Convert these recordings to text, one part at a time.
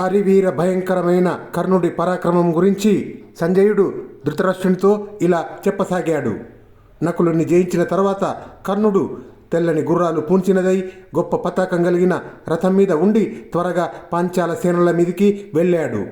అరివీర భయంకరమైన కర్ణుడి పరాక్రమం గురించి సంజయుడు ధృతరాష్ట్రునితో ఇలా చెప్పసాగాడు. నకులుని జయించిన తర్వాత కర్ణుడు తెల్లని గుర్రాలు పూంచినదై గొప్ప పతాకం కలిగిన రథం మీద ఉండి త్వరగా పాంచాల సేనల మీదికి వెళ్ళాడు.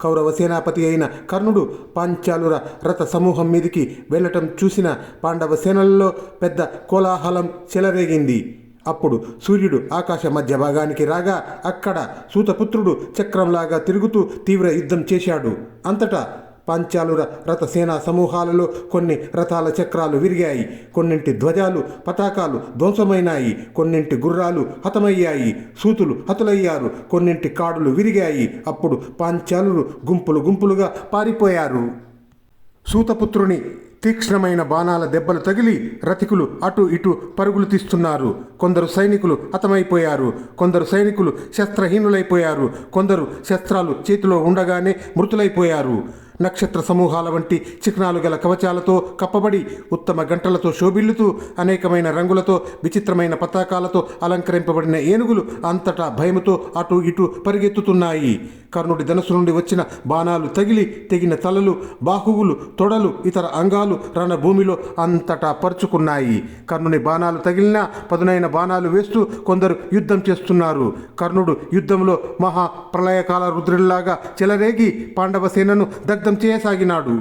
కౌరవ సేనాపతి అయిన కర్ణుడు పాంచాలుర రథ సమూహం మీదికి వెళ్ళటం చూసిన పాండవ సేనలలో పెద్ద కోలాహలం చెలరేగింది. అప్పుడు సూర్యుడు ఆకాశ మధ్య భాగానికి రాగా అక్కడ సూతపుత్రుడు చక్రంలాగా తిరుగుతూ తీవ్ర యుద్ధం చేశాడు. అంతటా పాంచాలుర రథసేనా సమూహాలలో కొన్ని రథాల చక్రాలు విరిగాయి. కొన్నింటి ధ్వజాలు పతాకాలు ధ్వంసమైనాయి. కొన్నింటి గుర్రాలు హతమయ్యాయి. సూతులు హతులయ్యారు. కొన్నింటి కాడులు విరిగాయి. అప్పుడు పాంచాలురు గుంపులు గుంపులుగా పారిపోయారు. సూతపుత్రుని తీక్ష్ణమైన బాణాల దెబ్బలు తగిలి రతికులు అటు ఇటు పరుగులు తీస్తున్నారు. కొందరు సైనికులు హతమైపోయారు. కొందరు సైనికులు శస్త్రహీనులైపోయారు. కొందరు శస్త్రాలు చేతిలో ఉండగానే మృతులైపోయారు. నక్షత్ర సమూహాల వంటి చిహ్నాలు గల కవచాలతో కప్పబడి ఉత్తమ గంటలతో శోభిల్లుతూ అనేకమైన రంగులతో విచిత్రమైన పతాకాలతో అలంకరింపబడిన ఏనుగులు అంతటా భయముతో అటు ఇటు పరిగెత్తుతున్నాయి. కర్ణుడి ధనుసు నుండి వచ్చిన బాణాలు తగిలి తెగిన తలలు బాహువులు తొడలు ఇతర అంగాలు రణభూమిలో అంతటా పరుచుకున్నాయి. కర్ణుని బాణాలు తగిలినా పదునైన బాణాలు వేస్తూ కొందరు యుద్ధం చేస్తున్నారు. కర్ణుడు యుద్ధంలో మహా ప్రళయకాల రుద్రుల్లాగా చెలరేగి పాండవ సేనను దగ్ధం ప్రయత్నం సాగినాడు